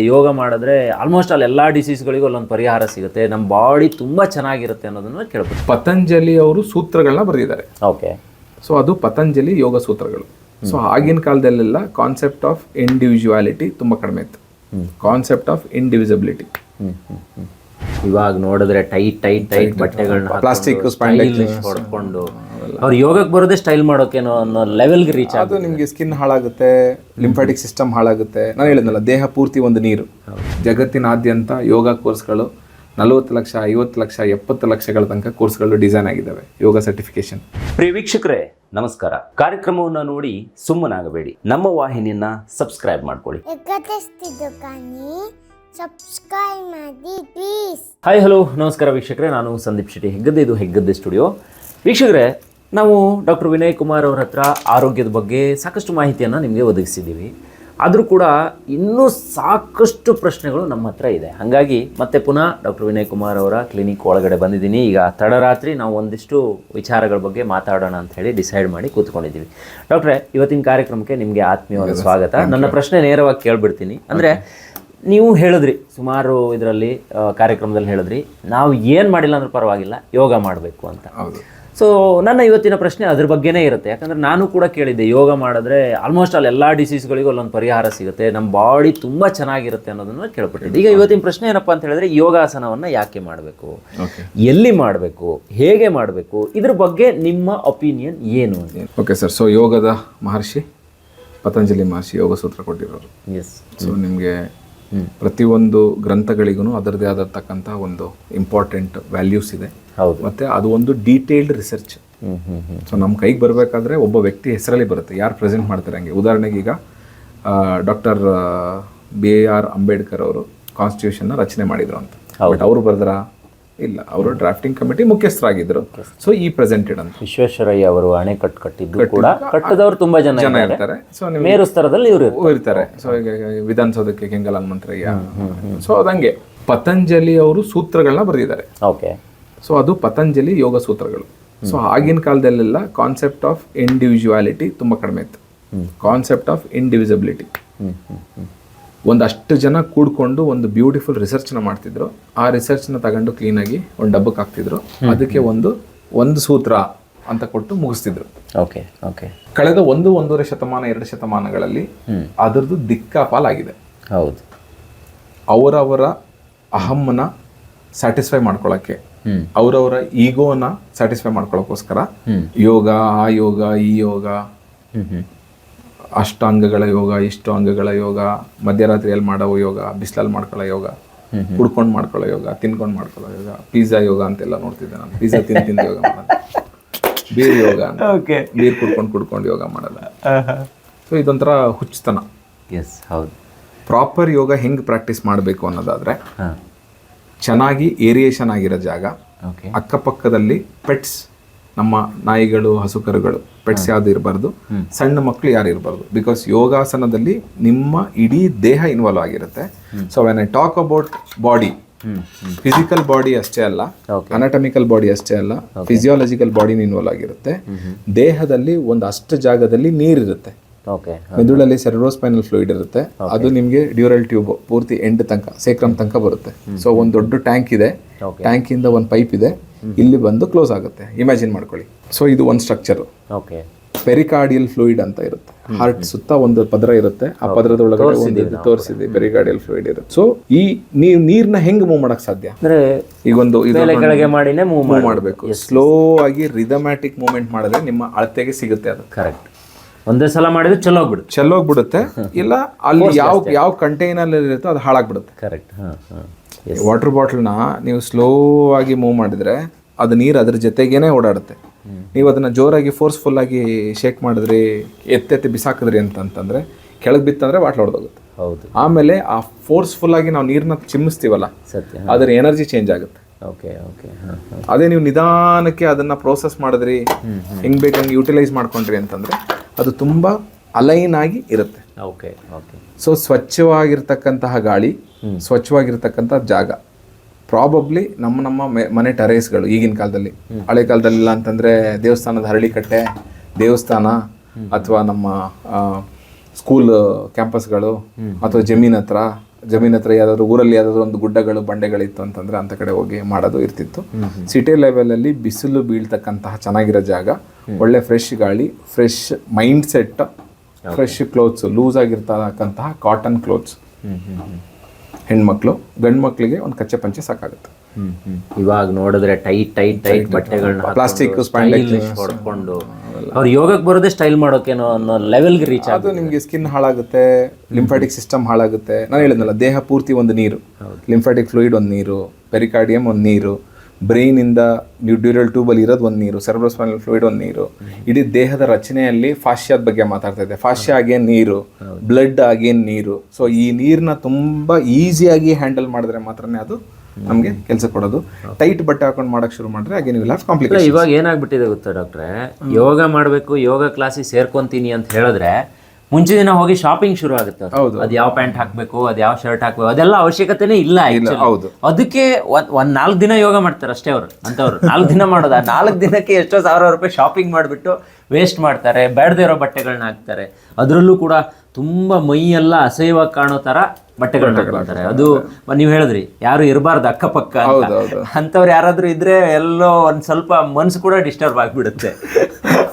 ಯೋಗ ಮಾಡಿದ್ರೆ ಆಲ್ಮೋಸ್ಟ್ ಅಲ್ಲಿ ಎಲ್ಲ ಡಿಸೀಸ್ಗಳಿಗೂ ಅಲ್ಲೊಂದು ಪರಿಹಾರ ಸಿಗುತ್ತೆ. ನಮ್ಮ ಬಾಡಿ ತುಂಬ ಚೆನ್ನಾಗಿರುತ್ತೆ ಅನ್ನೋದನ್ನ ಕೇಳ್ಬೋದು ಪತಂಜಲಿ ಅವರು ಸೂತ್ರಗಳನ್ನ ಬರೆದಿದ್ದಾರೆ. ಓಕೆ. ಸೊ ಅದು ಪತಂಜಲಿ ಯೋಗ ಸೂತ್ರಗಳು. ಸೊ ಆಗಿನ ಕಾಲದಲ್ಲೆಲ್ಲ ಕಾನ್ಸೆಪ್ಟ್ ಆಫ್ ಇಂಡಿವಿಜುವಾಲಿಟಿ ತುಂಬ ಕಡಿಮೆ ಇತ್ತು. ಕಾನ್ಸೆಪ್ಟ್ ಆಫ್ ಇಂಡಿವಿಜಿಬಿಲಿಟಿ ಇವಾಗ ನೋಡಿದ್ರೆ ಟೈಟ್ ಟೈಟ್ ಟೈಟ್ ಬಟ್ಟೆಗಳನ್ನ ಪ್ಲಾಸ್ಟಿಕ್ spandex. ಅವ್ರು ಯೋಗಕ್ಕೆ ಬರೋದೇ ಸ್ಟೈಲ್ ಮಾಡೋಕೇನೋ ಅನ್ನೋ ಲೆವೆಲ್ಗೆ ರೀಚ್ ಅದು ನಿಮಗೆ ಸ್ಕಿನ್ ಹಾಳಾಗುತ್ತೆ ಲಿಂಫಾಟಿಕ್ ಸಿಸ್ಟಮ್ ಹಾಳಾಗುತ್ತೆ. ನಾನು ಹೇಳಿದ್ನಲ್ಲ ದೇಹ ಪೂರ್ತಿ ಒಂದು ನೀರು. ಜಗತ್ತಿನಾದ್ಯಂತ ಯೋಗ ಕೋರ್ಸ್ಗಳು ನಲವತ್ತು ಲಕ್ಷ ಐವತ್ತು ಲಕ್ಷ ಎಪ್ಪತ್ತು ಲಕ್ಷಗಳ ತನಕ ಕೋರ್ಸ್ಗಳು ಡಿಸೈನ್ ಆಗಿದ್ದಾವೆ ಯೋಗ ಸರ್ಟಿಫಿಕೇಶನ್ ಪ್ರಿಯ ವೀಕ್ಷಕರೇ ನಮಸ್ಕಾರ. ಕಾರ್ಯಕ್ರಮವನ್ನು ನೋಡಿ ಸುಮ್ಮನಾಗಬೇಡಿ. ನಮ್ಮ ವಾಹಿನಿಯನ್ನ ಸಬ್ಸ್ಕ್ರೈಬ್ ಮಾಡ್ಕೊಳ್ಳಿ. ಸಬ್ಸ್ಕ್ರೈಬ್ ಮಾಡಿ ಪ್ಲೀಸ್ ಹಾಯ್ ಹಲೋ ನಮಸ್ಕಾರ ವೀಕ್ಷಕರೇ ನಾನು ಸಂದೀಪ್ ಶೆಟ್ಟಿ ಹೆಗ್ಗದ್ದೆ ಇದು ಹೆಗ್ಗದ್ದೆ ಸ್ಟುಡಿಯೋ ವೀಕ್ಷಕರೇ ನಾವು ಡಾಕ್ಟರ್ ವಿನಯ್ ಕುಮಾರ್ ಅವ್ರ ಹತ್ರ ಆರೋಗ್ಯದ ಬಗ್ಗೆ ಸಾಕಷ್ಟು ಮಾಹಿತಿಯನ್ನು ನಿಮಗೆ ಒದಗಿಸಿದ್ದೀವಿ. ಆದರೂ ಕೂಡ ಇನ್ನೂ ಸಾಕಷ್ಟು ಪ್ರಶ್ನೆಗಳು ನಮ್ಮ ಹತ್ರ ಇದೆ. ಹಾಗಾಗಿ ಮತ್ತೆ ಪುನಃ ಡಾಕ್ಟರ್ ವಿನಯ್ ಕುಮಾರ್ ಅವರ ಕ್ಲಿನಿಕ್ ಒಳಗಡೆ ಬಂದಿದ್ದೀನಿ. ಈಗ ತಡರಾತ್ರಿ ನಾವು ಒಂದಿಷ್ಟು ವಿಚಾರಗಳ ಬಗ್ಗೆ ಮಾತಾಡೋಣ ಅಂತ ಹೇಳಿ ಡಿಸೈಡ್ ಮಾಡಿ ಕೂತ್ಕೊಂಡಿದ್ದೀವಿ. ಡಾಕ್ಟ್ರೆ ಇವತ್ತಿನ ಕಾರ್ಯಕ್ರಮಕ್ಕೆ ನಿಮಗೆ ಆತ್ಮೀಯವಾದ ಸ್ವಾಗತ. ನನ್ನ ಪ್ರಶ್ನೆ ನೇರವಾಗಿ ಕೇಳಿಬಿಡ್ತೀನಿ. ಅಂದರೆ ನೀವು ಹೇಳಿದ್ರಿ ಸುಮಾರು ಇದರಲ್ಲಿ ಕಾರ್ಯಕ್ರಮದಲ್ಲಿ ಹೇಳಿದ್ರಿ ನಾವು ಏನು ಮಾಡಿಲ್ಲ ಅಂದ್ರೆ ಪರವಾಗಿಲ್ಲ ಯೋಗ ಮಾಡಬೇಕು ಅಂತ. ಸೊ ನನ್ನ ಇವತ್ತಿನ ಪ್ರಶ್ನೆ ಅದ್ರ ಬಗ್ಗೆನೇ ಇರುತ್ತೆ. ಯಾಕಂದ್ರೆ ನಾನು ಕೂಡ ಕೇಳಿದ್ದೆ ಯೋಗ ಮಾಡಿದ್ರೆ ಆಲ್ಮೋಸ್ಟ್ ಆಲ್ ಎಲ್ಲ ಡಿಸೀಸ್ಗಳಿಗೂ ಅಲ್ಲೊಂದು ಪರಿಹಾರ ಸಿಗುತ್ತೆ ನಮ್ಮ ಬಾಡಿ ತುಂಬ ಚೆನ್ನಾಗಿರುತ್ತೆ ಅನ್ನೋದನ್ನ ಕೇಳ್ಪಟ್ಟಿದ್ದೆ. ಈಗ ಇವತ್ತಿನ ಪ್ರಶ್ನೆ ಏನಪ್ಪ ಅಂತ ಹೇಳಿದ್ರೆ ಯೋಗಾಸನವನ್ನು ಯಾಕೆ ಮಾಡಬೇಕು? ಎಲ್ಲಿ ಮಾಡಬೇಕು? ಹೇಗೆ ಮಾಡಬೇಕು? ಇದ್ರ ಬಗ್ಗೆ ನಿಮ್ಮ ಒಪಿನಿಯನ್ ಏನು ಓಕೆ ಸರ್ ಸೊ ಯೋಗದ ಮಹರ್ಷಿ ಪತಂಜಲಿ ಮಹರ್ಷಿ ಯೋಗ ಸೂತ್ರ ಕೊಟ್ಟಿರೋರು. ಎಸ್ ಸೊ ನಿಮಗೆ ಪ್ರತಿಯೊಂದು ಗ್ರಂಥಗಳಿಗೂ ಅದರದೇ ಆದತಕ್ಕಂಥ ಒಂದು ಇಂಪಾರ್ಟೆಂಟ್ ವ್ಯಾಲ್ಯೂಸ್ ಇದೆ. ಹೌದು. ಮತ್ತೆ ಅದು ಒಂದು ಡೀಟೇಲ್ಡ್ ರಿಸರ್ಚ್ ಸೊ ನಮ್ಮ ಕೈಗೆ ಬರಬೇಕಾದ್ರೆ ಒಬ್ಬ ವ್ಯಕ್ತಿ ಹೆಸರಲ್ಲಿ ಬರುತ್ತೆ. ಯಾರು ಪ್ರೆಸೆಂಟ್ ಮಾಡ್ತಾರೆ ಹಂಗೆ? ಉದಾಹರಣೆಗೆ ಈಗ ಡಾಕ್ಟರ್ ಬಿ ಆರ್ ಅಂಬೇಡ್ಕರ್ ಅವರು ಕಾನ್ಸ್ಟಿಟ್ಯೂಷನ್ನ ರಚನೆ ಮಾಡಿದ್ರು ಅಂತ. ಬಟ್ ಅವರು ಬರೆದ್ರ? ಇಲ್ಲ ಅವರು ಡ್ರಾಫ್ಟಿಂಗ್ ಕಮಿಟಿ ಮುಖ್ಯಸ್ಥರಾಗಿದ್ದರು ಸೊ ಈ ಪ್ರೆಸೆಂಟೆಡ್ ಅಂತ. ವಿಶ್ವೇಶ್ವರಯ್ಯ ಅವರು ಅಣೆಕಟ್ಟು ಕಟ್ಟಿದ್ದು ಕೂಡ ಕಟ್ಟದವರು ತುಂಬಾ ಜನ ಜನ ಇರ್ತಾರೆ. ಸೊ ಮೇರು ಸ್ತರದಲ್ಲಿ ಇವರು ಇರ್ತಾರೆ. ಸೊ ಈಗ ವಿಧಾನಸೌಧಕ್ಕೆ ಕೆಂಗಲ್ ಹನುಮಂತರಯ್ಯ ಸೊ ಅದಂಗೆ ಪತಂಜಲಿ ಅವರು ಸೂತ್ರಗಳನ್ನ ಬರೆದಿದ್ದಾರೆ. ಓಕೆ. ಸೊ ಅದು ಪತಂಜಲಿ ಯೋಗ ಸೂತ್ರಗಳು. ಸೊ ಆಗಿನ ಕಾಲದಲ್ಲೆಲ್ಲ ಕಾನ್ಸೆಪ್ಟ್ ಆಫ್ ಇಂಡಿವಿಜುವಾಲಿಟಿ ತುಂಬ ಕಡಿಮೆ ಇತ್ತು. ಕಾನ್ಸೆಪ್ಟ್ ಆಫ್ ಇಂಡಿವಿಸಿಬಿಲಿಟಿ ಒಂದಷ್ಟು ಜನ ಕೂಡ್ಕೊಂಡು ಒಂದು ಬ್ಯೂಟಿಫುಲ್ ರಿಸರ್ಚ್ನ ಮಾಡ್ತಿದ್ರು. ಆ ರಿಸರ್ಚ್ನ ತಗೊಂಡು ಕ್ಲೀನಾಗಿ ಒಂದು ಡಬ್ಬಕ್ಕೆ ಹಾಕ್ತಿದ್ರು. ಅದಕ್ಕೆ ಒಂದು ಒಂದು ಸೂತ್ರ ಅಂತ ಕೊಟ್ಟು ಮುಗಿಸ್ತಿದ್ರು. Okay okay. ಕಳೆದ ಒಂದು ಒಂದೂವರೆ ಶತಮಾನ ಎರಡು ಶತಮಾನಗಳಲ್ಲಿ ಅದರದ್ದು ದಿಕ್ಕಾಪಾಲಾಗಿದೆ ಹೌದು. ಅವರವರ ಅಹಮ್ಮನ ಸ್ಯಾಟಿಸ್ಫೈ ಮಾಡ್ಕೊಳ್ಳೋಕ್ಕೆ ಅವರವರ ಈಗೋನ ಸ್ಯಾಟಿಸ್ಫೈ ಮಾಡ್ಕೊಳ್ಳೋಕ್ಕೋಸ್ಕರ ಯೋಗ ಆ ಯೋಗ ಈ ಯೋಗ ಅಷ್ಟು ಅಂಗಗಳ ಯೋಗ ಇಷ್ಟು ಅಂಗಗಳ ಯೋಗ ಮಧ್ಯರಾತ್ರಿಯಲ್ಲಿ ಮಾಡೋ ಯೋಗ ಬಿಸಿಲಲ್ಲಿ ಮಾಡ್ಕೊಳ್ಳೋ ಯೋಗ ಕುಡ್ಕೊಂಡು ಮಾಡ್ಕೊಳ್ಳೋ ಯೋಗ ತಿನ್ಕೊಂಡು ಮಾಡ್ಕೊಳ್ಳೋ ಯೋಗ ಪಿಜ್ಜಾ ಯೋಗ ಅಂತೆಲ್ಲ ನೋಡ್ತಿದ್ದೆ ನಾನು. ಪಿಜ್ಜಾ ತಿಂದು ತಿಂದು ಯೋಗ ಮಾಡೋದು. ಬೀರ್ ಯೋಗ ಬೀರ್ ಕುಡ್ಕೊಂಡು ಕುಡ್ಕೊಂಡು ಯೋಗ ಮಾಡಲ್ಲ ಸೊ ಇದೊಂಥರ ಹುಚ್ಚುತನ. ಎಸ್ ಹೌದು. ಪ್ರಾಪರ್ ಯೋಗ ಹೆಂಗೆ ಪ್ರಾಕ್ಟೀಸ್ ಮಾಡಬೇಕು ಅನ್ನೋದಾದರೆ ಚೆನ್ನಾಗಿ ಏರಿಯೇಷನ್ ಆಗಿರೋ ಜಾಗ ಓಕೆ ಅಕ್ಕಪಕ್ಕದಲ್ಲಿ ಪೆಟ್ಸ್ ನಮ್ಮ ನಾಯಿಗಳು ಹಸುಕರುಗಳು ಪೆಟ್ಸ್ ಯಾವ್ದು ಇರಬಾರ್ದು ಸಣ್ಣ ಮಕ್ಕಳು ಯಾರು ಇರಬಾರ್ದು. ಬಿಕಾಸ್ ಯೋಗಾಸನದಲ್ಲಿ ನಿಮ್ಮ ಇಡೀ ದೇಹ ಇನ್ವಾಲ್ವ್ ಆಗಿರುತ್ತೆ. So when I talk about body physical body ಅಷ್ಟೇ ಅಲ್ಲ ಅನಾಟಮಿಕಲ್ ಬಾಡಿ ಅಷ್ಟೇ ಅಲ್ಲ ಫಿಸಿಯಾಲಜಿಕಲ್ ಬಾಡಿ ಇನ್ವಾಲ್ವ್ ಆಗಿರುತ್ತೆ. ದೇಹದಲ್ಲಿ ಒಂದು ಅಷ್ಟು ಜಾಗದಲ್ಲಿ ನೀರಿರುತ್ತೆ. ಮೆದುಳಲ್ಲಿ ಸೆರೋಸ್ಪೈನಲ್ ಫ್ಲೂಯಿಡ್ ಇರುತ್ತೆ. ಅದು ನಿಮಗೆ ಡ್ಯೂರಲ್ ಟ್ಯೂಬ್ ಪೂರ್ತಿ ಎಂಡ್ ತನಕ ಸೇಕ್ರಮ್ ತನಕ ಬರುತ್ತೆ. ಸೊ ಒಂದು ದೊಡ್ಡ ಟ್ಯಾಂಕ್ ಇದೆ. ಟ್ಯಾಂಕ್ ಇಂದ ಒಂದು ಪೈಪ್ ಇದೆ. ಇಲ್ಲಿ ಬಂದು ಕ್ಲೋಸ್ ಆಗುತ್ತೆ. ಇಮ್ಯಾಜಿನ್ ಮಾಡ್ಕೊಳ್ಳಿ. ಸೊ ಇದು ಒಂದು ಸ್ಟ್ರಕ್ಚರ್ ಓಕೆ ಪೆರಿಕಾರ್ಡಿಯಲ್ ಫ್ಲೂಯಿಡ್ ಅಂತ ಇರುತ್ತೆ. ಹಾರ್ಟ್ ಸುತ್ತ ಒಂದು ಪದರ ಇರುತ್ತೆ. ಆ ಪದರದ ಒಳಗಡೆ ಒಂದು ತೋರಿಸಿದೆ ಪೆರಿಕಾರ್ಡಿಯಲ್ ಫ್ಲೂಯಿಡ್ ಇರುತ್ತೆ. ಸೊ ಈ ನೀವು ನೀರ್ನ ಹೆಂಗ್ ಮೂವ್ ಮಾಡಕ್ ಸಾಧ್ಯ? ಅಂದ್ರೆ ಈಗ ಒಂದು ಕೆಳಗೆ ಮಾಡಿನೇ ಮೂವ್ ಮಾಡಬೇಕು. ಸ್ಲೋ ಆಗಿ ರಿದಮ್ಯಾಟಿಕ್ ಮೂವ್ಮೆಂಟ್ ಮಾಡಿದ್ರೆ ನಿಮ್ಮ ಅಳತೆಗೆ ಸಿಗುತ್ತೆ ಅದು. ಕರೆಕ್ಟ್ ಒಂದೇ ಸಲ ಮಾಡಿದ್ರೆ ಚಲೋ ಹೋಗ್ಬಿಡುತ್ತೆ ಚೆಲ್ಲೋಗ್ಬಿಡುತ್ತೆ ಇಲ್ಲ ಅಲ್ಲಿ ಯಾವ ಯಾವ ಕಂಟೈನರ್ ಇರುತ್ತೋ ಅದು ಹಾಳಾಗ್ಬಿಡುತ್ತೆ. ಕರೆಕ್ಟ್ ವಾಟರ್ ಬಾಟಲ್ನ ನೀವು ಸ್ಲೋ ಆಗಿ ಮೂವ್ ಮಾಡಿದ್ರೆ ಅದು ನೀರು ಅದ್ರ ಜೊತೆಗೇನೆ ಓಡಾಡುತ್ತೆ. ನೀವು ಅದನ್ನ ಜೋರಾಗಿ ಫೋರ್ಸ್ಫುಲ್ ಆಗಿ ಶೇಕ್ ಮಾಡಿದ್ರಿ ಎತ್ತೆತ್ತಿ ಬಿಸಾಕಿದ್ರಿ ಅಂತಂತಂದ್ರೆ ಕೆಳಗೆ ಬಿತ್ತಂದ್ರೆ ಬಾಟ್ಲ್ ಹೊಡೆದೋಗುತ್ತೆ ಹೌದು. ಆಮೇಲೆ ಆ ಫೋರ್ಸ್ಫುಲ್ ಆಗಿ ನಾವು ನೀರನ್ನ ಚಿಮ್ಮಿಸ್ತೀವಲ್ಲ ಸತ್ಯ. ಅದರ ಎನರ್ಜಿ ಚೇಂಜ್ ಆಗುತ್ತೆ. Okay okay. ಅದೇ ನೀವು ನಿಧಾನಕ್ಕೆ ಅದನ್ನ ಪ್ರೋಸೆಸ್ ಮಾಡಿದ್ರಿ ಹೆಂಗ್ ಬೇಕಂಗೆ ಯುಟಿಲೈಸ್ ಮಾಡ್ಕೊಂಡ್ರಿ ಅಂತಂದ್ರೆ ಅದು ತುಂಬಾ ಅಲೈನ್ ಆಗಿ ಇರುತ್ತೆ. Okay okay. ಸೊ ಸ್ವಚ್ಛವಾಗಿರ್ತಕ್ಕಂತಹ ಗಾಳಿ ಸ್ವಚ್ಛವಾಗಿರ್ತಕ್ಕಂಥ ಜಾಗ. ಪ್ರಾಬಬ್ಲಿ ನಮ್ಮ ನಮ್ಮ ಮನೆ ಟೆರೇಸ್ಗಳು ಈಗಿನ ಕಾಲದಲ್ಲಿ. ಹಳೆ ಕಾಲದಲ್ಲಿ ಇಲ್ಲ ಅಂತಂದ್ರೆ ದೇವಸ್ಥಾನದ ಹರಳಿಕಟ್ಟೆ ದೇವಸ್ಥಾನ ಅಥವಾ ನಮ್ಮ ಸ್ಕೂಲ್ ಕ್ಯಾಂಪಸ್ಗಳು ಅಥವಾ ಜಮೀನ್ ಹತ್ರ ಜಮೀನ್ ಹತ್ರ ಯಾವ್ದಾದ್ರು ಊರಲ್ಲಿ ಯಾವ್ದಾದ್ರು ಒಂದು ಗುಡ್ಡಗಳು ಬಂಡೆಗಳಿತ್ತು ಅಂತಂದ್ರೆ ಅಂತ ಕಡೆ ಹೋಗಿ ಮಾಡೋದು ಇರ್ತಿತ್ತು. ಸಿಟಿ ಲೆವೆಲಲ್ಲಿ ಬಿಸಿಲು ಬೀಳ್ತಕ್ಕಂತಹ ಚೆನ್ನಾಗಿರೋ ಜಾಗ. ಒಳ್ಳೆ ಫ್ರೆಶ್ ಗಾಳಿ fresh mind set fresh clothes loose ಆಗಿರ್ತಕ್ಕಂತಹ cotton clothes ಹೆಣ್ಮಕ್ಳು ಗಂಡು ಮಕ್ಳಿಗೆ ಒಂದು ಕಚ್ಚೆ ಪಂಚೆ ಸಾಕಾಗುತ್ತೆ. ಇವಾಗ ನೋಡಿದ್ರೆ ಟೈಟ್ ಟೈಟ್ ಟೈಟ್ ಬಟ್ಟೆಗಳನ್ನ ಪ್ಲಾಸ್ಟಿಕ್. ಹೊಡ್ಕೊಂಡು ಅವ್ರು ಯೋಗಕ್ಕೆ ಬರೋದೇ ಸ್ಟೈಲ್ ಮಾಡೋಕೇನೋ ಅನ್ನೋ ಲೆವೆಲ್ಗೆ ರೀಚ್ ಅದು ನಿಮಗೆ ಸ್ಕಿನ್ ಹಾಳಾಗುತ್ತೆ ಲಿಂಫಾಟಿಕ್ ಸಿಸ್ಟಮ್ ಹಾಳಾಗುತ್ತೆ. ನಾನು ಹೇಳಿದ್ನಲ್ಲ ದೇಹ ಪೂರ್ತಿ ಒಂದು ನೀರು. ಲಿಂಫಾಟಿಕ್ ಫ್ಲೂಯಿಡ್ ಒಂದು ನೀರು ಪೆರಿಕಾರ್ಡಿಯಂ ಒಂದು ನೀರು ಬ್ರೈನ್ ಇಂದ ಡ್ಯೂರಲ್ ಟ್ಯೂಬಲ್ ಇರೋದು ಒಂದು ನೀರು ಸೆರೆಬ್ರೋಸ್ಪೈನಲ್ ಫ್ಲೂಯಿಡ್ ಒಂದು ನೀರು. ಇಡೀ ದೇಹದ ರಚನೆಯಲ್ಲಿ ಫಾಶ್ಯಾದ ಬಗ್ಗೆ ಮಾತಾಡ್ತಾ ಇದೆ ಫಾಶ್ಯ ನೀರು. ಬ್ಲಡ್ ಆಗಿ ನೀರು. ಸೊ ಈ ನೀರನ್ನ ತುಂಬಾ ಈಸಿಯಾಗಿ ಹ್ಯಾಂಡಲ್ ಮಾಡಿದ್ರೆ ಮಾತ್ರನೇ ಅದು ನಮಗೆ ಕೆಲಸ ಕೊಡೋದು. ಟೈಟ್ ಬಟ್ಟೆ ಹಾಕೊಂಡು ಮಾಡಕ್ ಶುರು ಮಾಡಿದ್ರೆ ಹಾಗೆ ನೀವು ಕಾಂಪ್ಲಿಕೇಶನ್ ಇವಾಗ ಏನಾಗ್ಬಿಟ್ಟಿದೆ ಗೊತ್ತಾ ಡಾಕ್ಟ್ರೆ ಯೋಗ ಮಾಡಬೇಕು ಯೋಗ ಕ್ಲಾಸಿಗೆ ಸೇರ್ಕೊಂತೀನಿ ಅಂತ ಹೇಳಿದ್ರೆ ಮುಂಚೆ ದಿನ ಹೋಗಿ ಶಾಪಿಂಗ್ ಶುರು ಆಗುತ್ತೆ. ಹೌದು. ಅದ್ ಯಾವ ಪ್ಯಾಂಟ್ ಹಾಕ್ಬೇಕು ಅದ್ ಯಾವ ಶರ್ಟ್ ಹಾಕ್ಬೇಕು ಅದೆಲ್ಲ ಅವಶ್ಯಕತೆನೇ ಇಲ್ಲ. ಹೌದು. ಅದಕ್ಕೆ ಒಂದ್ ಒಂದ್ ನಾಲ್ಕು ದಿನ ಯೋಗ ಮಾಡ್ತಾರೆ ಅಷ್ಟೇ ಅವರು ಅಂತವ್ರು. ನಾಲ್ಕು ದಿನ ಮಾಡೋದು? ಆ ನಾಲ್ಕು ದಿನಕ್ಕೆ ಎಷ್ಟೋ ಸಾವಿರ ರೂಪಾಯಿ ಶಾಪಿಂಗ್ ಮಾಡಿಬಿಟ್ಟು ವೇಸ್ಟ್ ಮಾಡ್ತಾರೆ ಬೇಡದೇ ಇರೋ ಬಟ್ಟೆಗಳನ್ನ ಹಾಕ್ತಾರೆ. ಅದರಲ್ಲೂ ಕೂಡ ತುಂಬಾ ಮೈ ಎಲ್ಲ ಅಸಹ್ಯವಾಗಿ ಕಾಣೋ ತರ ಬಟ್ಟೆಗಳನ್ನ ಹಾಕೊಳ್ತಾರೆ ಅದು ನೀವು ಹೇಳಿದ್ರಿ ಯಾರು ಇರಬಾರ್ದು ಅಕ್ಕಪಕ್ಕ. ಅಂಥವ್ರು ಯಾರಾದ್ರೂ ಇದ್ರೆ ಎಲ್ಲೋ ಒಂದ್ ಸ್ವಲ್ಪ ಮನ್ಸು ಕೂಡ ಡಿಸ್ಟರ್ಬ್ ಆಗಿಬಿಡುತ್ತೆ.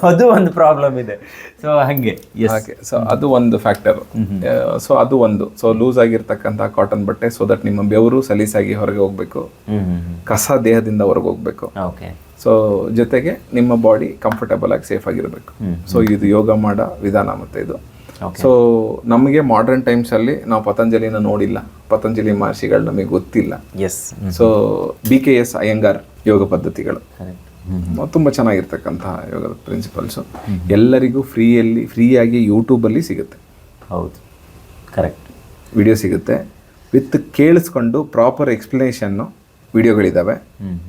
ಅದು ಒಂದು ಪ್ರಾಬ್ಲಮ್ ಇದೆ. ಸೊ ಹಂಗೆ. ಸೊ ಅದು ಒಂದು ಫ್ಯಾಕ್ಟರ್ ಸೊ ಅದು ಒಂದು. ಸೊ ಲೂಸ್ ಆಗಿರ್ತಕ್ಕಂಥ ಕಾಟನ್ ಬಟ್ಟೆ ಸೊ ದಟ್ ನಿಮ್ಮ ಬೆವರು ಸಲೀಸಾಗಿ ಹೊರಗೆ ಹೋಗ್ಬೇಕು. ಕಸ ದೇಹದಿಂದ ಹೊರಗೆ ಹೋಗ್ಬೇಕು. ಓಕೆ ಸೊ ಜೊತೆಗೆ ನಿಮ್ಮ ಬಾಡಿ ಕಂಫರ್ಟಬಲ್ ಆಗಿ ಸೇಫ್ ಆಗಿರಬೇಕು. ಸೊ ಇದು ಯೋಗ ಮಾಡೋ ವಿಧಾನ ಮತ್ತೆ ಇದು. ಸೊ ನಮಗೆ ಮಾಡರ್ನ್ ಟೈಮ್ಸ್ ಅಲ್ಲಿ ನಾವು ಪತಂಜಲಿನ ನೋಡಿಲ್ಲ. ಪತಂಜಲಿ ಮಹರ್ಷಿಗಳು ನಮಗೆ ಗೊತ್ತಿಲ್ಲ. Yes so B K S Iyengar yoga ಪದ್ಧತಿಗಳು. ತುಂಬ ಚೆನ್ನಾಗಿರ್ತಕ್ಕಂತಹ ಯೋಗದ ಪ್ರಿನ್ಸಿಪಲ್ಸ್ ಎಲ್ಲರಿಗೂ ಫ್ರೀಯಲ್ಲಿ ಫ್ರೀಯಾಗಿ ಯೂಟ್ಯೂಬಲ್ಲಿ ಸಿಗುತ್ತೆ. ಹೌದು. ಕರೆಕ್ಟ್ ವಿಡಿಯೋ ಸಿಗುತ್ತೆ. ವಿತ್ ಕೇಳಿಸ್ಕೊಂಡು ಪ್ರಾಪರ್ ಎಕ್ಸ್ಪ್ಲನೇಷನ್ನು ವಿಡಿಯೋಗಳಿದ್ದಾವೆ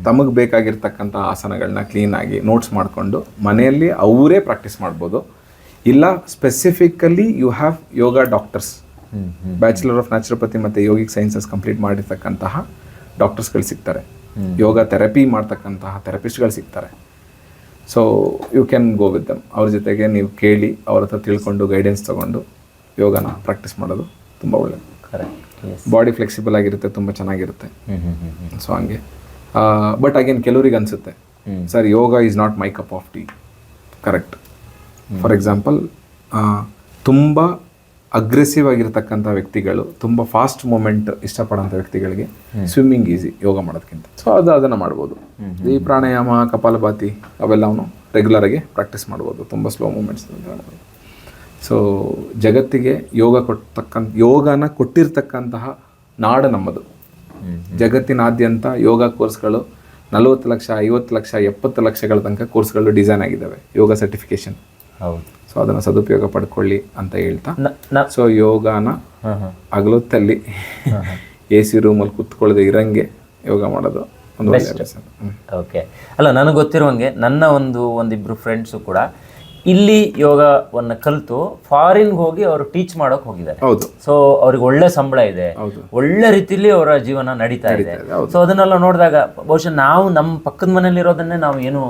ತಮಗೆ ಬೇಕಾಗಿರ್ತಕ್ಕಂಥ ಆಸನಗಳನ್ನ ಕ್ಲೀನಾಗಿ ನೋಟ್ಸ್ ಮಾಡಿಕೊಂಡು ಮನೆಯಲ್ಲಿ ಅವರೇ ಪ್ರಾಕ್ಟೀಸ್ ಮಾಡ್ಬೋದು. ಇಲ್ಲ specifically you have yoga doctors bachelor of naturopathy ಮತ್ತು ಯೋಗಿಕ್ ಸೈನ್ಸಸ್ ಕಂಪ್ಲೀಟ್ ಮಾಡಿರ್ತಕ್ಕಂತಹ ಡಾಕ್ಟರ್ಸ್ಗಳು ಸಿಗ್ತಾರೆ. ಯೋಗ ಥೆರಪಿ ಮಾಡ್ತಕ್ಕಂತಹ ಥೆರಪಿಸ್ಟ್ಗಳು ಸಿಗ್ತಾರೆ. So you can go with them ಅವ್ರ ಜೊತೆಗೆ ನೀವು ಕೇಳಿ ಅವ್ರ ಹತ್ರ ತಿಳ್ಕೊಂಡು ಗೈಡೆನ್ಸ್ ತೊಗೊಂಡು ಯೋಗನ ಪ್ರಾಕ್ಟೀಸ್ ಮಾಡೋದು ತುಂಬ ಒಳ್ಳೆಯದು ಕರೆಕ್ಟ್ ಬಾಡಿ ಫ್ಲೆಕ್ಸಿಬಲ್ ಆಗಿರುತ್ತೆ ತುಂಬ ಚೆನ್ನಾಗಿರುತ್ತೆ. ಸೊ ಹಂಗೆ. ಬಟ್ ಅಗೇನ್ ಕೆಲವರಿಗೆ ಅನಿಸುತ್ತೆ. Sir yoga is not my cup of tea correct for example ತುಂಬ ಅಗ್ರೆಸಿವ್ ಆಗಿರತಕ್ಕಂಥ ವ್ಯಕ್ತಿಗಳು ತುಂಬ ಫಾಸ್ಟ್ ಮೂಮೆಂಟ್ ಇಷ್ಟಪಡೋಂಥ ವ್ಯಕ್ತಿಗಳಿಗೆ ಸ್ವಿಮ್ಮಿಂಗ್ ಈಸಿ ಯೋಗ ಮಾಡೋದಕ್ಕಿಂತ ಸೊ ಅದು ಅದನ್ನು ಮಾಡ್ಬೋದು. ಈ ಪ್ರಾಣಾಯಾಮ ಕಪಾಲಭಾತಿ ಅವೆಲ್ಲವೂ ರೆಗ್ಯುಲರ್ ಆಗಿ ಪ್ರಾಕ್ಟೀಸ್ ಮಾಡ್ಬೋದು. ತುಂಬ ಸ್ಲೋ ಮೂಮೆಂಟ್ಸ್ ಸೊ ಜಗತ್ತಿಗೆ ಯೋಗ ಕೊಡ್ತಕ್ಕಂಥ ಯೋಗನ ಕೊಟ್ಟಿರ್ತಕ್ಕಂತಹ ನಾಡು ನಮ್ಮದು. ಜಗತ್ತಿನಾದ್ಯಂತ ಯೋಗ ಕೋರ್ಸ್ಗಳು ನಲವತ್ತು ಲಕ್ಷ ಐವತ್ತು ಲಕ್ಷ ಎಪ್ಪತ್ತು ಲಕ್ಷಗಳ ತನಕ ಕೋರ್ಸ್ಗಳು ಡಿಸೈನ್ ಆಗಿದ್ದಾವೆ. ಯೋಗ ಸರ್ಟಿಫಿಕೇಶನ್ ಹೌದು. ಸೊ ಅದನ್ನು ಸದುಪಯೋಗ ಪಡ್ಕೊಳ್ಳಿ ಅಂತ ಹೇಳ್ತಾ. ಸೊ ಯೋಗನ ಅಗಲೊತ್ತಲ್ಲಿ ಎ ಸಿ ರೂಮಲ್ಲಿ ಕುತ್ಕೊಳ್ಳದೆ ಇರಂಗೆ ಯೋಗ ಮಾಡೋದು ಒಂದು ಓಕೆ ಅಲ್ಲ ನನಗೆ ಗೊತ್ತಿರುವಂಗೆ ನನ್ನ ಒಂದು ಒಂದಿಬ್ಬರು ಫ್ರೆಂಡ್ಸು ಕೂಡ ಇಲ್ಲಿ ಯೋಗವನ್ನು ಕಲಿತು ಫಾರಿನ್ ಹೋಗಿ ಅವರು ಟೀಚ್ ಮಾಡೋಕೆ ಹೋಗಿದ್ದಾರೆ. ಸೊ ಅವ್ರಿಗೆ ಒಳ್ಳೆ ಸಂಬಳ ಇದೆ. ಒಳ್ಳೆ ರೀತಿಲಿ ಅವರ ಜೀವನ ನಡೀತಾ ಇದೆ. ಸೊ ಅದನ್ನೆಲ್ಲ ನೋಡಿದಾಗ ಬಹುಶಃ ನಾವು ನಮ್ಮ ಪಕ್ಕದ ಮನೇಲಿ ಇರೋದನ್ನೇ ನಾವು ಏನು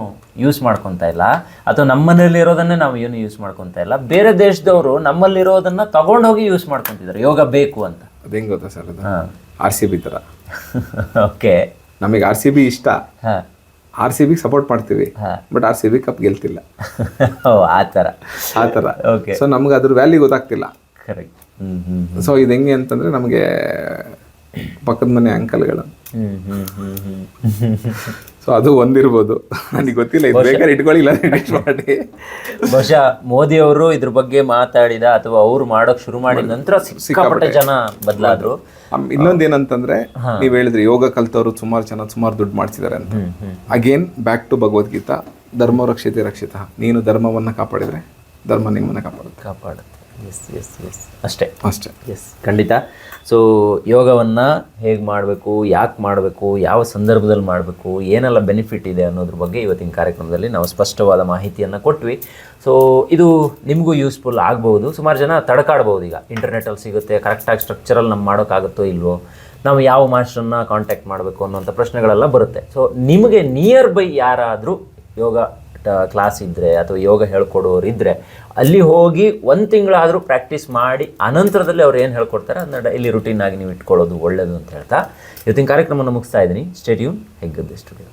ಯೂಸ್ ಮಾಡ್ಕೊತಾ ಇಲ್ಲ ಅಥವಾ ನಮ್ಮ ಮನೇಲಿ ಇರೋದನ್ನೇ ನಾವು ಏನು ಯೂಸ್ ಮಾಡ್ಕೊತಾ ಇಲ್ಲ. ಬೇರೆ ದೇಶದವರು ನಮ್ಮಲ್ಲಿರೋದನ್ನ ತಗೊಂಡೋಗಿ ಯೂಸ್ ಮಾಡ್ಕೊತಿದ್ದಾರೆ. ಯೋಗ ಬೇಕು ಅಂತ. ಹೆಂಗೆ ಗೊತ್ತಾ ಸರ್ ಆರ್ ಸಿ ಬಿ ತರ. ಓಕೆ ನಮಗೆ ಆರ್ ಸಿ ಬಿ ಇಷ್ಟ. ಹಾಂ. ಆರ್ ಸಿ ಬಿಗೆ ಸಪೋರ್ಟ್ ಮಾಡ್ತೀವಿ. But R C B cup ಗೆಲ್ತಿಲ್ಲ. ಆ ಥರ. ಆ ಥರ. ಓಕೆ ಸೊ ನಮ್ಗೆ ಅದ್ರ ವ್ಯಾಲ್ಯೂ ಗೊತ್ತಾಗ್ತಿಲ್ಲ. ಕರೆಕ್ಟ್ ಸೊ ಇದು ಹೆಂಗೆ ಅಂತಂದ್ರೆ ನಮಗೆ ಪಕ್ಕದ ಮನೆ ಅಂಕಲ್ಗಳು. ಸೊ ಅದು ಒಂದಿರ್ಬೋದು. ನನಗೆ ಗೊತ್ತಿಲ್ಲ ಇದು ಬೇಕಾದ್ರೆ ಇಟ್ಕೊಳ್ಳಿಲ್ಲ ಮಾಡಿ. ಬಹುಶಃ ಮೋದಿ ಅವರು ಇದ್ರ ಬಗ್ಗೆ ಮಾತಾಡಿದ ಅಥವಾ ಅವ್ರು ಮಾಡೋಕ್ ಶುರು ಮಾಡಿದ ನಂತರ ಸಿಕ್ಕಾಪಟ್ಟೆ ಜನ ಬದಲಾದ್ರು. ಇನ್ನೊಂದೇನಂತಂದ್ರೆ ಇನ್ನೊಂದ್ ಏನಂತಂದ್ರೆ ನೀವ್ ಹೇಳಿದ್ರಿ ಯೋಗ ಕಲ್ತವ್ರು ಸುಮಾರು ಜನ ಸುಮಾರು ದುಡ್ಡು ಮಾಡ್ತಿದ್ದಾರೆ ಅಂತ. ಅಗೇನ್ ಬ್ಯಾಕ್ ಟು ಭಗವದ್ಗೀತಾ ಧರ್ಮ ರಕ್ಷಿತೆ ರಕ್ಷಿತ. ನೀನು ಧರ್ಮವನ್ನ ಕಾಪಾಡಿದ್ರೆ ಧರ್ಮ ನಿಮ್ಮನ್ನ ಕಾಪಾಡುತ್ತೆ. ಕಾಪಾಡುತ್ತೆ. ಎಸ್ ಎಸ್ ಎಸ್ ಅಷ್ಟೇ. ಅಷ್ಟೇ. ಎಸ್ ಖಂಡಿತ. ಸೊ ಯೋಗವನ್ನು ಹೇಗೆ ಮಾಡಬೇಕು ಯಾಕೆ ಮಾಡಬೇಕು ಯಾವ ಸಂದರ್ಭದಲ್ಲಿ ಮಾಡಬೇಕು ಏನೆಲ್ಲ ಬೆನಿಫಿಟ್ ಇದೆ ಅನ್ನೋದ್ರ ಬಗ್ಗೆ ಇವತ್ತಿನ ಕಾರ್ಯಕ್ರಮದಲ್ಲಿ ನಾವು ಸ್ಪಷ್ಟವಾದ ಮಾಹಿತಿಯನ್ನು ಕೊಟ್ವಿ. ಸೊ ಇದು ನಿಮಗೂ ಯೂಸ್ಫುಲ್ ಆಗ್ಬೋದು ಸುಮಾರು ಜನ ತಡಕಾಡ್ಬೋದು ಈಗ. ಇಂಟರ್ನೆಟಲ್ಲಿ ಸಿಗುತ್ತೆ ಕರೆಕ್ಟಾಗಿ ಸ್ಟ್ರಕ್ಚರಲ್ಲಿ ನಮ್ಮ ಮಾಡೋಕ್ಕಾಗುತ್ತೋ ಇಲ್ವೋ ನಾವು ಯಾವ ಮಾಸ್ಟ್ರನ್ನ ಕಾಂಟ್ಯಾಕ್ಟ್ ಮಾಡಬೇಕು ಅನ್ನೋಂಥ ಪ್ರಶ್ನೆಗಳೆಲ್ಲ ಬರುತ್ತೆ. ಸೊ ನಿಮಗೆ ನಿಯರ್ ಬೈ ಯಾರಾದರೂ ಯೋಗ ಕ್ಲಾಸ್ ಇದ್ದರೆ ಅಥವಾ ಯೋಗ ಹೇಳ್ಕೊಡೋರು ಇದ್ದರೆ ಅಲ್ಲಿ ಹೋಗಿ ಒಂದು ತಿಂಗಳಾದರೂ ಪ್ರಾಕ್ಟೀಸ್ ಮಾಡಿ ಅನಂತರದಲ್ಲಿ ಅವ್ರು ಏನು ಹೇಳ್ಕೊಡ್ತಾರೆ ಅದನ್ನ ಡೈಲಿ ರುಟೀನ್ ಆಗಿ ನೀವು ಇಟ್ಕೊಳ್ಳೋದು ಒಳ್ಳೆಯದು ಅಂತ ಹೇಳ್ತಾ ಇವತ್ತಿನ ಕಾರ್ಯಕ್ರಮವನ್ನು ಮುಗಿಸ್ತಾ ಇದ್ದೀನಿ. Stadium Heggadde studio